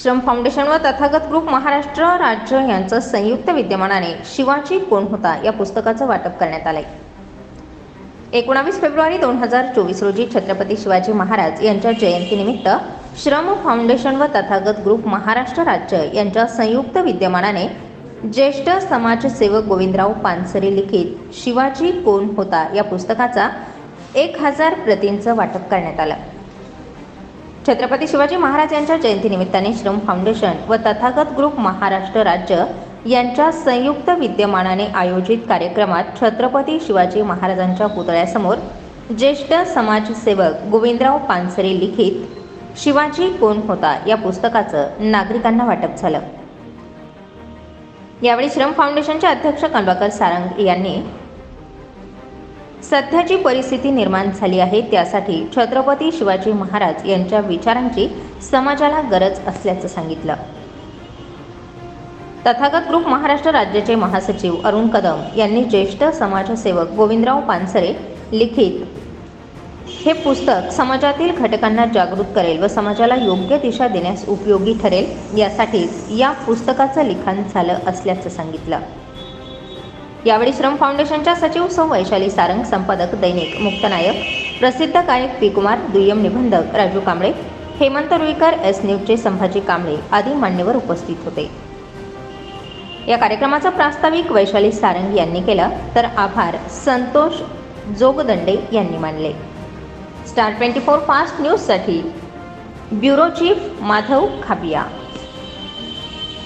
श्रम फाउंडेशन व तथागत ग्रुप महाराष्ट्र राज्य यांचं संयुक्त विद्यमानाने शिवाजी कोण होता या पुस्तकाचं वाटप करण्यात आलंय. एकोणावीस फेब्रुवारी दोन हजार चोवीस रोजी छत्रपती शिवाजी महाराज यांच्या जयंतीनिमित्त श्रम फाउंडेशन व तथागत ग्रुप महाराष्ट्र राज्य यांच्या संयुक्त विद्यमानाने ज्येष्ठ समाजसेवक गोविंदराव पानसरे लिखित शिवाजी कोण होता या पुस्तकाचा एक हजार प्रतींचं वाटप करण्यात आलं. छत्रपती शिवाजी महाराज यांच्या जयंतीनिमित्ताने श्रम फाउंडेशन व तथागत ग्रुप महाराष्ट्र राज्य यांच्या संयुक्त विद्यमानाने आयोजित कार्यक्रमात छत्रपती शिवाजी महाराजांच्या पुतळ्यासमोर ज्येष्ठ समाजसेवक गोविंदराव पानसरे लिखित शिवाजी कोण होता? या पुस्तकाचं नागरिकांना वाटप झालं. यावेळी श्रम फाउंडेशनचे अध्यक्ष कमलाकर सारंग यांनी सध्याची परिस्थिती निर्माण झाली आहे. त्यासाठी छत्रपती शिवाजी महाराज यांच्या विचारांची समाजाला गरज असल्याचं सांगितलं. तथागत ग्रुप महाराष्ट्र राज्याचे महासचिव अरुण कदम यांनी ज्येष्ठ समाजसेवक गोविंदराव पानसरे लिखित हे पुस्तक समाजातील घटकांना जागृत करेल व समाजाला योग्य दिशा देण्यास उपयोगी ठरेल. यासाठीच या पुस्तकाचं लिखाण झालं असल्याचं सांगितलं. यावेळी श्रम फाउंडेशनच्या सचिव सौ वैशाली सारंग संपादक दैनिक मुक्तनायक प्रसिद्ध गायक पी कुमार दुय्यम निबंधक राजू कांबळे हेमंत रुईकर एस न्यूजचे संभाजी कांबळे आदी मान्यवर उपस्थित होते. या कार्यक्रमाचा प्रास्ताविक वैशाली सारंग यांनी केलं तर आभार संतोष जोगदंडे यांनी मानले. स्टार ट्वेंटी फोर फास्ट न्यूजसाठी ब्युरो चीफ माधव खापिया